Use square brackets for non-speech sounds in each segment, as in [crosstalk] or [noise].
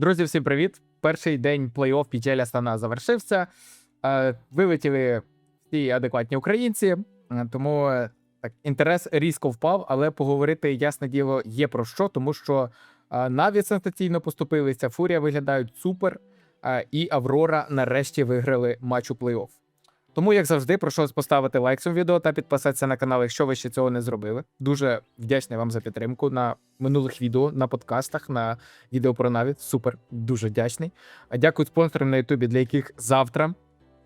Друзі, всім привіт! Перший день плей-офф Піджеля Астана завершився. Е, Вилетіли всі адекватні українці, е, тому е, так інтерес різко впав, але поговорити, ясне діло, є про що, тому що Наві сенсаційно поступилися, Фурія виглядають супер, і Аврора нарешті виграли матч у плей-офф. Тому, як завжди, прошу вас поставити лайк цьому відео та підписатися на канал, якщо ви ще цього не зробили. Дуже вдячний вам за підтримку на минулих відео, на подкастах, на відео про Наві. Супер, дуже вдячний. А Дякую спонсорам на Ютубі, для яких завтра,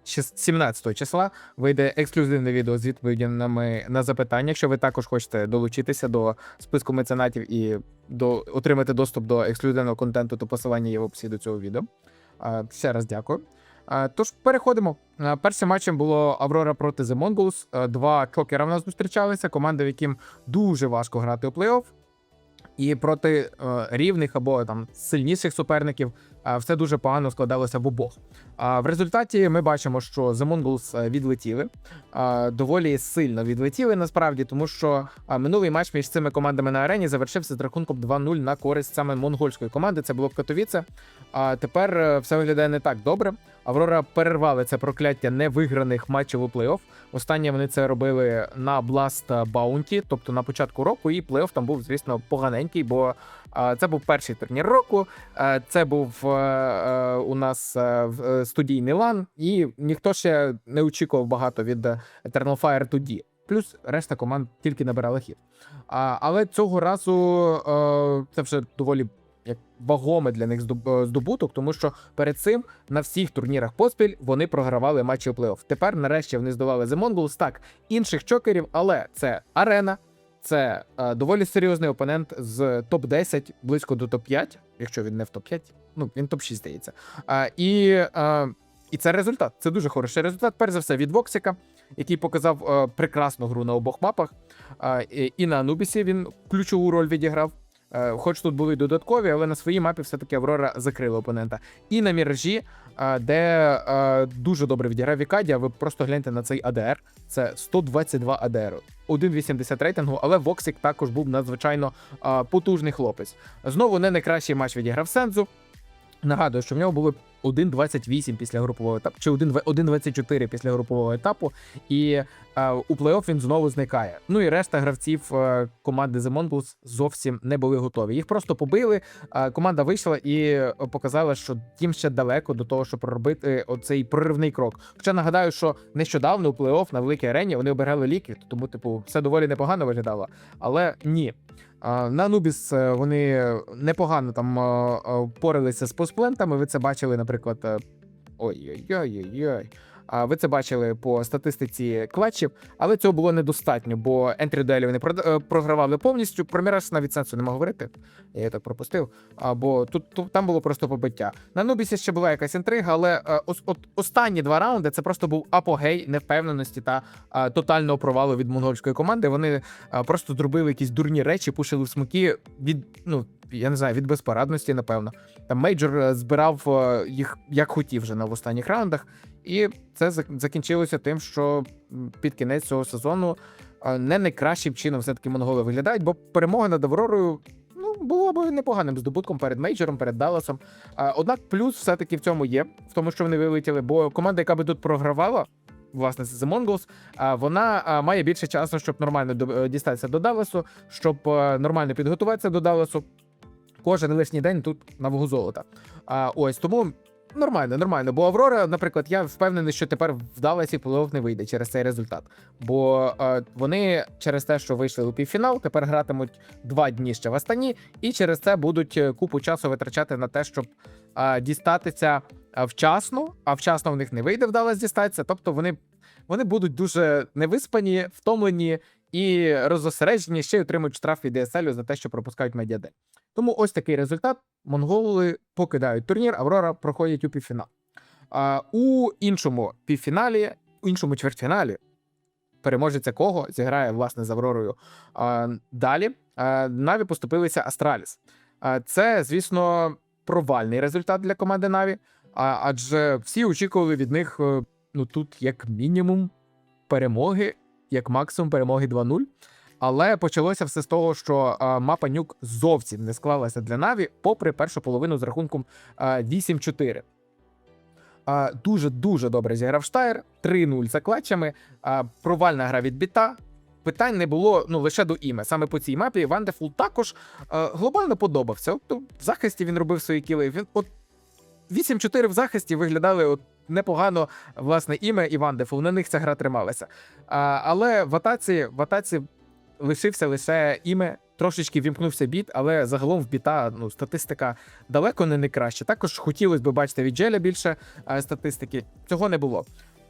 щас- 17 числа, вийде ексклюзивне відео з відповідями на запитання. Якщо ви також хочете долучитися до списку меценатів і до отримати доступ до ексклюзивного контенту, то посилання є в описі до цього відео. Ще раз дякую. А, Тож переходимо. А, Першим матчем було Аврора проти The Mongols. Два чокера в нас зустрічалися. Команди, в яким дуже важко грати у плей-офф. І проти е, рівних або там сильніших суперників е, все дуже погано складалося в обох. В результаті ми бачимо, що The Mongols е, відлетіли е, доволі сильно відлетіли насправді, тому що е, минулий матч між цими командами на арені завершився з рахунком 2-0 на користь саме монгольської команди. Це було в Катовіце. А тепер е, все виглядає не так добре. Аврора перервали це прокляття невиграних матчів у плей-офф. Останнє вони це робили на Blast Bounty, тобто на початку року, і плей-офф там був, звісно, поганенький, бо це був перший турнір року. Це був е, е, у нас е, студійний лан, і ніхто ще не очікував багато від Eternal Fire тоді. Плюс решта команд тільки набирала хід. Але цього разу це вже доволі як вагоме для них е, здобуток, тому що перед цим на всіх турнірах поспіль вони програвали матчі у плей-офф. Тепер, нарешті, вони здолали The Mongols. Так, інших чокерів, але це арена, це е, доволі серйозний опонент з топ-10, близько до топ-5, якщо він не в топ-5, ну він топ-6 здається. А, і, е, і це результат. Це дуже хороший результат. Перш за все, від Воксіка, який показав е, прекрасну гру на обох мапах. І, і на Анубісі він ключову роль відіграв. Е, Хоч тут були додаткові, але на своїй мапі все-таки Аврора закрила опонента. І на Міражі, е, де е, дуже добре відіграв Вікадія, ви просто гляньте на цей АДР. Це 122 АДР. 1,80 рейтингу, але Воксік також був надзвичайно потужний хлопець. Знову не найкращий матч відіграв Сензу. Нагадую, що в нього було 1.28 після групового етапу, чи 1.2 1.24 після групового етапу, і е, у плей-офф він знову зникає. Ну і решта гравців е, команди The Mongols зовсім не були готові. Їх просто побили. Е, команда вийшла і е, показала, що їм ще далеко до того, щоб проробити оцей проривний крок. Хоча нагадаю, що нещодавно у плей-офф на великій арені вони обирали ліквід, тому, типу, все доволі непогано виглядало. Але ні. На Нубіс е, вони непогано там е, е, з постплентами. Ви це бачили, наприклад. Е, Ой-ой-ой-ой-ой. А ви це бачили по статистиці клатчів, але цього було недостатньо, бо ентрі дуелі вони е, програвали повністю. Про Міраж навіть сенсу не можу говорити. Я її так пропустив. А, бо тут, тут там було просто побиття. На Нубісі ще була якась інтрига, але е, от останні два раунди це просто був апогей невпевненості та е, тотального провалу від монгольської команди. Вони а, просто зробили якісь дурні речі, пушили в смоки від, ну, я не знаю, від безпорадності, напевно. Там мейджор збирав їх як хотів вже на в останніх раундах, і це зак- закінчилося тим, що під кінець цього сезону не найкращим чином все-таки монголи виглядають, бо перемога над Авророю. Ну, було б непоганим здобутком перед мейджором, перед Далласом. Однак плюс все-таки в цьому є, в тому, що вони вилетіли, бо команда, яка би тут програвала, власне, The Mongols, вона має більше часу, щоб нормально е, дістатися до Далласу, щоб е, нормально підготуватися до Далласу. Кожен лишній день тут на вагу золота. А, ось тому нормально, нормально. Бо Аврора, наприклад, я впевнений, що тепер в Далласі плей-офф не вийде через цей результат. Бо е, вони через те, що вийшли у півфінал, тепер гратимуть два дні ще в Астані, і через це будуть е, купу часу витрачати на те, щоб е, дістатися е, вчасно, а вчасно в них не вийде вдалося дістатися. Тобто вони, вони будуть дуже невиспані, втомлені і розосереджені, ще й отримують штраф від DSL за те, що пропускають медіадень. Тому ось такий результат. Монголи покидають турнір, Аврора проходять у півфінал. А, у іншому півфіналі, у іншому чвертьфіналі, переможець якого зіграє власне з Авророю а, далі. Наві поступилися Астраліс. А, це, звісно, провальний результат для команди Наві, адже всі очікували від них е, ну тут як мінімум перемоги, як максимум перемоги 2-0. Але почалося все з того, що мапа нюк зовсім не склалася для Наві, попри першу половину з рахунком а, 8-4. А, Дуже дуже добре зіграв Штайр, 3-0 за клатчами. Провальна гра від біта. Питань не було ну лише до іме. Саме по цій мапі Вандефул також а, глобально подобався. От, ну, в захисті він робив свої кіли. Він от 8-4 в захисті виглядали от непогано власне іме і Вандефул. На них ця гра трималася. А, але в атаці, в атаці лишився лише іме. Трошечки вімкнувся біт, але загалом в біта ну, статистика далеко не найкраща. Також хотілося б бачити від Джеля більше е, статистики. Цього не було.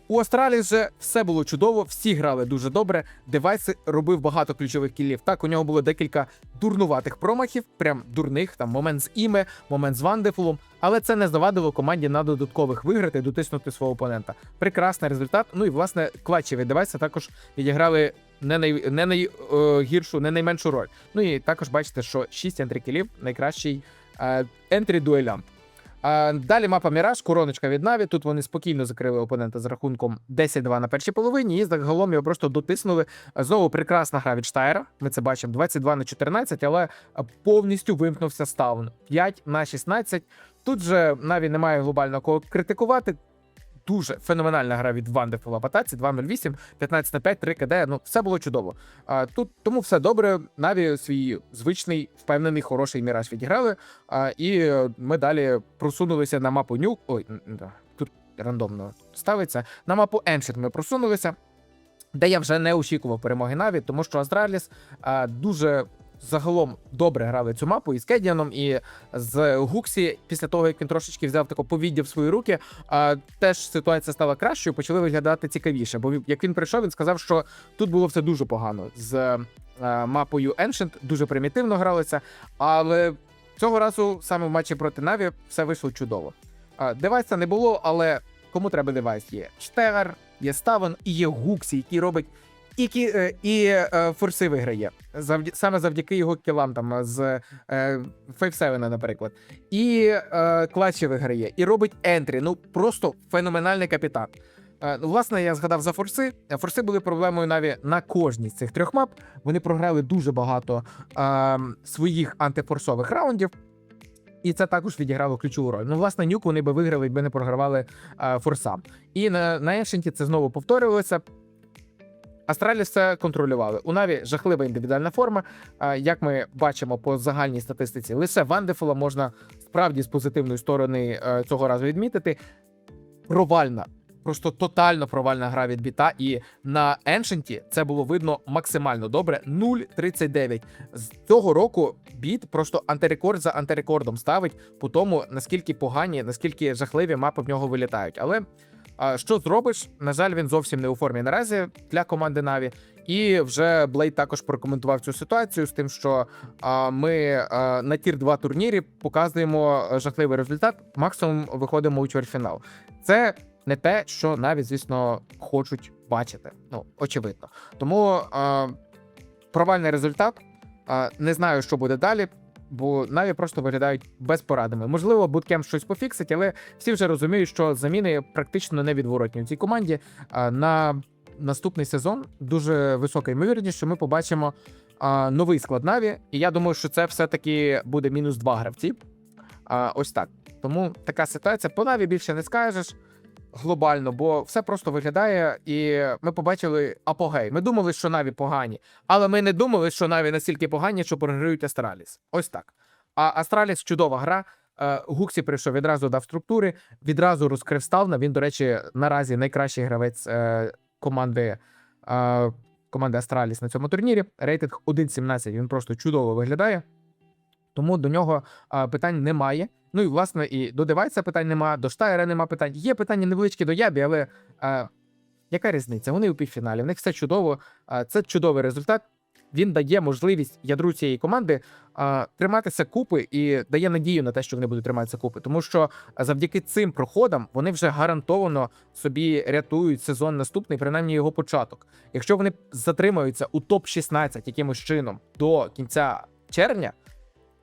У Астралі же все було чудово, всі грали дуже добре. Девайси робив багато ключових кілів. Так, у нього було декілька дурнуватих промахів, прям дурних, там момент з іме, момент з Вандефулом. Але це не завадило команді на додаткових виграти, дотиснути свого опонента. Прекрасний результат. Ну і власне клатчеві девайси також відіграли не най, не найгіршу, не найменшу роль. Ну і також бачите, що 6 ентрі-кілів найкращий е, ентрі дуелянт. Далі мапа Міраж, короночка від Наві. Тут вони спокійно закрили опонента з рахунком 10-2 на першій половині, і загалом його просто дотиснули. Знову прекрасна гра від Штайра. Ми це бачимо 22 на 14, але повністю вимкнувся ставн 5 на 16. Тут же Наві немає глобально кого критикувати. Дуже феноменальна гра від Вандефула в атаці 2.08, 15 на 5, 3 КД. Ну, все було чудово. А, тут тому все добре. Наві свій звичний, впевнений, хороший міраж відіграли. А, і ми далі просунулися на мапу Нюк. Ой, тут рандомно ставиться. На мапу Ancient ми просунулися, де я вже не очікував перемоги Наві, тому що Аздраліс дуже. Загалом добре грали цю мапу і з Кедіаном, і з Гуксі. Після того, як він трошечки взяв тако повіддя в свої руки, теж ситуація стала кращою, почали виглядати цікавіше. Бо як він прийшов, він сказав, що тут було все дуже погано з е, мапою Ancient, дуже примітивно гралося. Але цього разу саме в матчі проти Наві все вийшло чудово. Девайса не було, але кому треба девайс? Є Штегар, є Ставен і є Гуксі, який робить. І, кі- е, і е, форси виграє завдя, саме завдяки його кілам там з е, 5-7, наприклад. І е, клатчі виграє, і робить ентрі. Ну просто феноменальний капітан. Е, ну, власне, я згадав за форси. Е, Форси були проблемою наві на кожній з цих трьох мап. Вони програли дуже багато е, своїх антифорсових раундів. І це також відіграло ключову роль. Ну, власне, нюк вони би виграли, якби не програвали е, форсам. І на, на Ancient це знову повторювалося. Астраліс це контролювали. У Наві жахлива індивідуальна форма. Як ми бачимо по загальній статистиці, лише Вандефула можна справді з позитивної сторони е, цього разу відмітити. Провальна, просто тотально провальна гра від біта. І на Еншенті це було видно максимально добре. 0.39. З цього року біт просто антирекорд за антирекордом ставить по тому, наскільки погані, наскільки жахливі мапи в нього вилітають. Але що зробиш? На жаль, він зовсім не у формі наразі для команди Наві. І вже Блейд також прокоментував цю ситуацію з тим, що а, ми а, на тір 2 турнірі показуємо е, жахливий результат. Максимум виходимо у чвертьфінал. Це не те, що Наві, звісно, хочуть бачити. Ну очевидно. Тому а, провальний результат. А, не знаю, що буде далі. Бо Наві просто виглядають безпорадними. Можливо, буткем щось пофіксить, але всі вже розуміють, що заміни практично невідворотні в цій команді. На наступний сезон дуже висока ймовірність, що ми побачимо новий склад Наві. І я думаю, що це все-таки буде мінус два гравці. А, ось так. Тому така ситуація. По Наві більше не скажеш глобально, бо все просто виглядає, і ми побачили апогей. Ми думали, що Наві погані, але ми не думали, що Наві настільки погані, що програють Астраліс. Ось так. А Астраліс чудова гра. Е, Гуксі прийшов відразу дав структури, відразу розкрив ставна. Він, до речі, наразі найкращий гравець е, команди. Е, команди Астраліс на цьому турнірі. Рейтинг 1.17. Він просто чудово виглядає. Тому до нього а, питань немає. Ну і власне і до девайса питань немає, до Штайра нема питань. Є питання невеличкі до Ябі, але а, яка різниця? Вони у півфіналі. В них все чудово. А, це чудовий результат. Він дає можливість ядру цієї команди а, триматися купи і дає надію на те, що вони будуть триматися купи. Тому що завдяки цим проходам вони вже гарантовано собі рятують сезон наступний, принаймні його початок. Якщо вони затримаються у топ 16 якимось чином до кінця червня,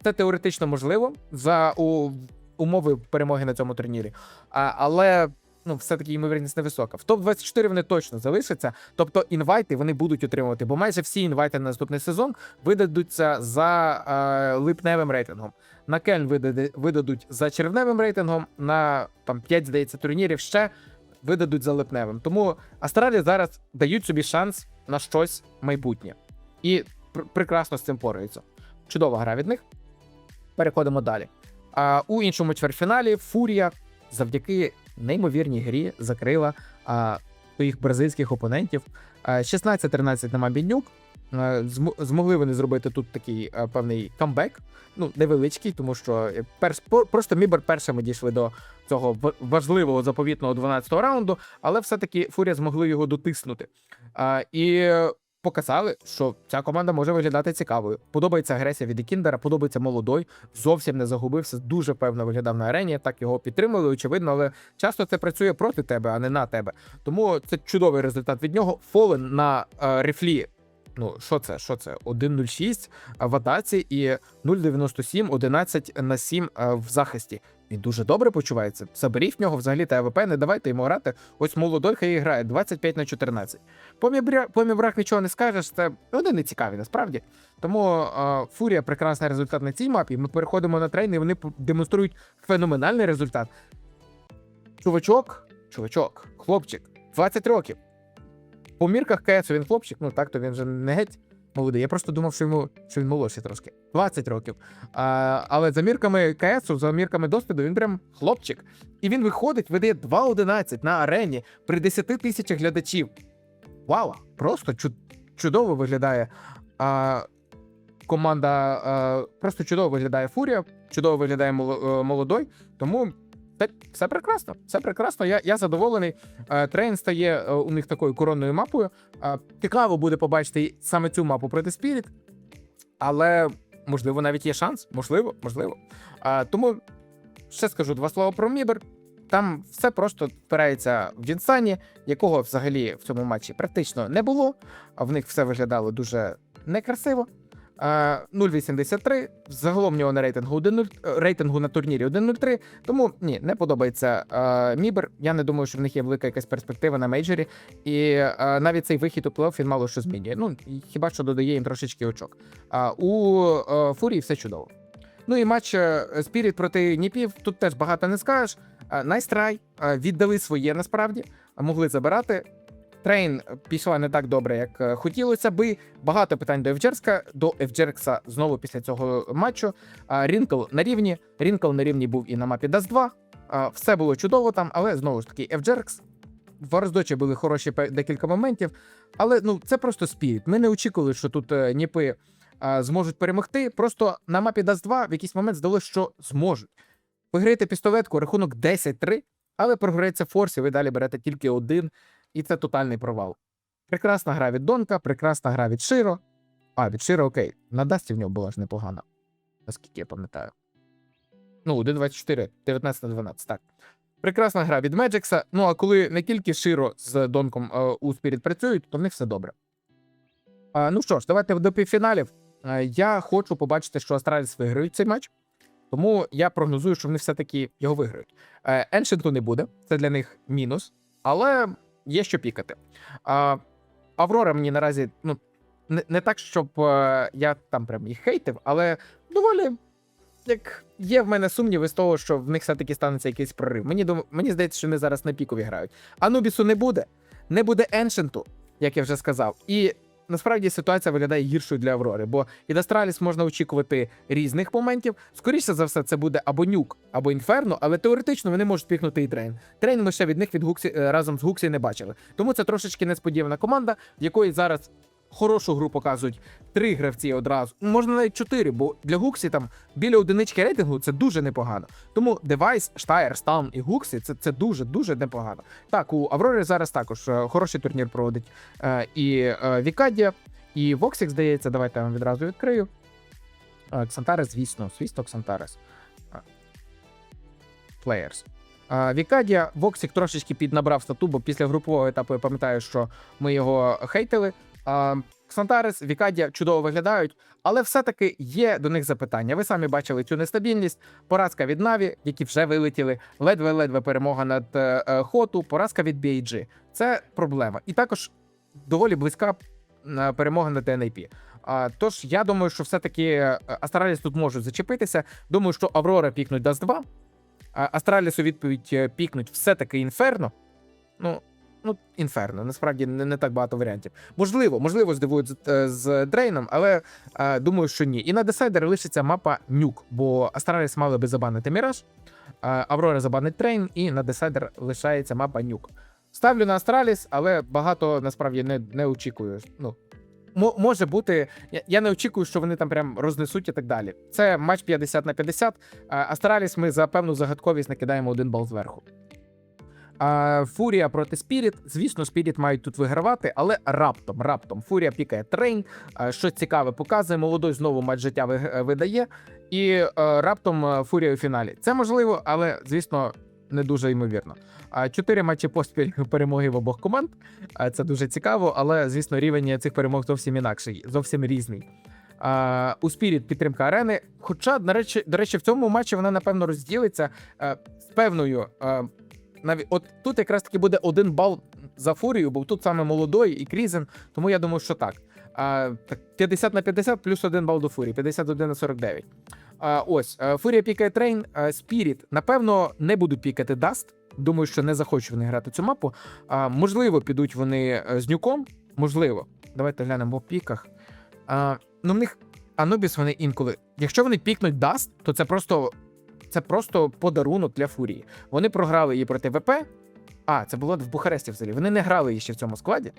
це теоретично можливо за у, умови перемоги на цьому турнірі. А, але ну, все-таки ймовірність невисока. В топ-24 вони точно залишаться. Тобто інвайти вони будуть отримувати, бо майже всі інвайти на наступний сезон видадуться за е, липневим рейтингом. На Кельн видадуть за червневим рейтингом, на там 5, здається, турнірів ще видадуть за липневим. Тому Астралі зараз дають собі шанс на щось майбутнє. І пр- прекрасно з цим пораються. Чудова гра від них. Переходимо далі. А, у іншому чвертьфіналі Фурія завдяки неймовірній грі закрила а, своїх бразильських опонентів. А, 16-13 на Мабінюк. Зм- змогли вони зробити тут такий певний камбек. Ну, невеличкий, тому що е, перш, по- просто Мібер першими дійшли до цього важливого заповітного 12-го раунду, але все-таки Фурія змогли його дотиснути. І показали, що ця команда може виглядати цікавою. Подобається агресія від Ікіндера, подобається молодой, зовсім не загубився, дуже певно виглядав на арені. Так його підтримали, очевидно, але часто це працює проти тебе, а не на тебе. Тому це чудовий результат від нього. Фолен на е, рефлі. Ну, що це? Що це? 1.06 в атаці і 0.97, 11 на 7 е, в захисті. Він дуже добре почувається. Заберіть в нього взагалі та АВП, не давайте йому грати. Ось молодой хай і грає 25 на 14. По Мібрах нічого не скажеш, це вони не цікаві насправді. Тому е, Фурія прекрасний результат на цій мапі. Ми переходимо на трейн, і вони демонструють феноменальний результат. Чувачок, чувачок, хлопчик, 20 років. По мірках КС він хлопчик, ну так, то він же не геть молодий. Я просто думав, що йому що він молодший трошки. 20 років. А, але за мірками КС, за мірками досвіду, він прям хлопчик. І він виходить, видає 2.11 на арені при 10 тисячах глядачів. Вау! Просто чу- чудово виглядає. А, команда а, просто чудово виглядає Фурія, чудово виглядає моло- молодой. Тому це все прекрасно. Все прекрасно. Я, я задоволений. Е, Трейн стає е, у них такою коронною мапою. Е, Цікаво буде побачити саме цю мапу проти Spirit, але можливо навіть є шанс. Можливо, можливо. Тому ще скажу два слова про Мібер. Там все просто впирається в Вінсані, якого взагалі в цьому матчі практично не було. В них все виглядало дуже некрасиво. Е, 0.83. Загалом в нього на рейтингу 1.0, е, рейтингу на турнірі 1.03. Тому ні, не подобається е, Мібер. Я не думаю, що в них є велика якась перспектива на мейджорі. І е, навіть цей вихід у плей-офф він мало що змінює. Ну хіба що додає їм трошечки очок. А у е, Фурії все чудово. Ну і матч Спіріт проти Ніпів. Тут теж багато не скажеш. Найстрай віддали своє насправді, могли забирати. Трейн пішла не так добре, як е, хотілося би. Багато питань до Евджерска, до Евджеркса знову після цього матчу. Рінкл на рівні. Рінкл на рівні був і на мапі Даст 2. Все було чудово там, але знову ж таки, Евджеркс. В Роздочі були хороші декілька моментів, але ну це просто спіріт. Ми не очікували, що тут е, ніпи зможуть перемогти. Просто на мапі Даст 2 в якийсь момент здалося, що зможуть. Виграєте пістолетку, рахунок 10-3, але програється форс, і ви далі берете тільки один, і це тотальний провал. Прекрасна гра від Донка, прекрасна гра від Широ. А, від Широ, окей. На Дасті в нього була ж непогана. Наскільки я пам'ятаю. Ну, 1.24, 19 на 12, так. Прекрасна гра від Меджекса. Ну, а коли не тільки Широ з Донком е, у Спіріт працюють, то в них все добре. А, ну що ж, давайте до півфіналів. Е, я хочу побачити, що Астраліс виграють цей матч. Тому я прогнозую, що вони все-таки його виграють. Е, Еншенту не буде, це для них мінус, але є що пікати. А, Аврора мені наразі ну, не, не так, щоб е, я там прям їх хейтив, але доволі як є в мене сумніви з того, що в них все-таки станеться якийсь прорив. Мені дум... мені здається, що вони зараз на пікові грають. Анубісу не буде, не буде Еншенту, як я вже сказав. І насправді ситуація виглядає гіршою для Аврори, бо від Астраліс можна очікувати різних моментів. Скоріше за все, це буде або нюк, або інферно, але теоретично вони можуть пікнути і трейн. Трейн ми ще від них від Гуксі е, разом з Гуксі не бачили. Тому це трошечки несподівана команда, в якої зараз. Хорошу гру показують три гравці одразу, можна навіть чотири, бо для Гуксі там біля одинички рейтингу це дуже непогано. Тому Девайс, Штайр, Стаун і Гуксі це, це дуже дуже непогано. Так, у Аврорі зараз також е, хороший турнір проводить е, і е, Вікадія, і Воксік, здається, давайте я вам відразу відкрию. Ксантарес, звісно, звісно, Ксантарес. Е, Вікадія, Воксік трошечки піднабрав стату, бо після групового етапу я пам'ятаю, що ми його хейтили. А, Ксантарес, Вікадія чудово виглядають, але все-таки є до них запитання. Ви самі бачили цю нестабільність. Поразка від Наві, які вже вилетіли, ледве-ледве перемога над е, е, Хоту, поразка від BAG. Це проблема. І також доволі близька е, перемога над NAP. А, тож я думаю, що все-таки Астраліс тут можуть зачепитися. Думаю, що Аврора пікнуть Даст 2. Астраліс у відповідь пікнуть все-таки Інферно. Ну, ну, Інферно, насправді не, не так багато варіантів. Можливо, можливо, здивують з, е, з Дрейном, але е, думаю, що ні. І на десайдер лишиться мапа Нюк, бо Астраліс мали би забанити Міраж, е, Аврора забанить Трейн, і на десайдер лишається мапа Нюк. Ставлю на Астраліс, але багато насправді не, не очікую. Ну, мо- може бути, я, не очікую, що вони там прям рознесуть і так далі. Це матч 50 на 50. А Астраліс ми за певну загадковість накидаємо один бал зверху. Фурія проти Спіріт. Звісно, Спіріт мають тут вигравати, але раптом, раптом. Фурія пікає трейн, щось цікаве показує. Молодой знову матч життя видає, і е, раптом е, Фурія у фіналі. Це можливо, але звісно. Не дуже ймовірно. Чотири матчі поспіль [laughs] перемоги в обох команд. Це дуже цікаво, але звісно, рівень цих перемог зовсім інакший, зовсім різний. У Спіріт підтримка арени. Хоча, до речі, до речі, в цьому матчі вона напевно розділиться е, з певною. Навіть от тут якраз таки буде один бал за фурію, бо тут саме молодой і Крізен, тому я думаю, що так. А, так 50 на 50 плюс один бал до фурії, 51 на 49. А, ось е, Фурія пікає трейн, е, Спіріт. Напевно, не будуть пікати Даст. Думаю, що не захочуть вони грати цю мапу. А, можливо, підуть вони е, з нюком. Можливо. Давайте глянемо по піках. А, ну, в них Анубіс вони інколи. Якщо вони пікнуть Даст, то це просто. Це просто подарунок для фурії. Вони програли її проти ВП. А, це було в Бухаресті взагалі. Вони не грали її ще в цьому складі.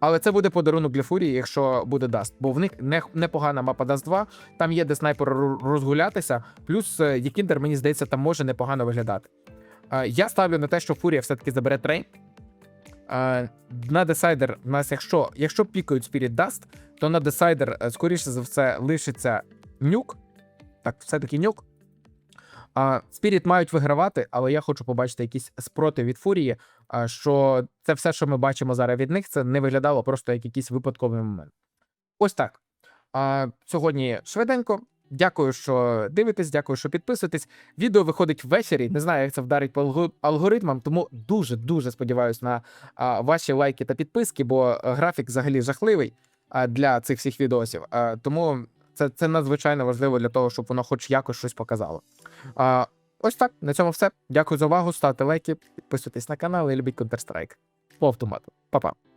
Але це буде подарунок для фурії, якщо буде Даст. Бо в них непогана мапа Даст 2. Там є де снайперу розгулятися. Плюс е, Якіндер, мені здається, там може непогано виглядати. Е, Я ставлю на те, що Фурія все-таки забере трейн. Е, На десайдер в нас, якщо, якщо пікають Spirit Dust, то на десайдер, е, скоріше за все, лишиться нюк. Так, все-таки нюк. А Spirit мають вигравати, але я хочу побачити якісь спротив від Фурії, що це все, що ми бачимо зараз від них, це не виглядало просто як якийсь випадковий момент. Ось так. А, Сьогодні швиденько. Дякую, що дивитесь, дякую, що підписуєтесь. Відео виходить ввечері. Не знаю, як це вдарить по алгоритмам, тому дуже дуже сподіваюся на а, ваші лайки та підписки, бо графік взагалі жахливий а, для цих всіх відосів. А, тому це, це надзвичайно важливо для того, щоб воно хоч якось щось показало. А, ось так. На цьому все. Дякую за увагу. Ставте лайки, підписуйтесь на канал і любіть Counter-Strike. По автомату. Па-па.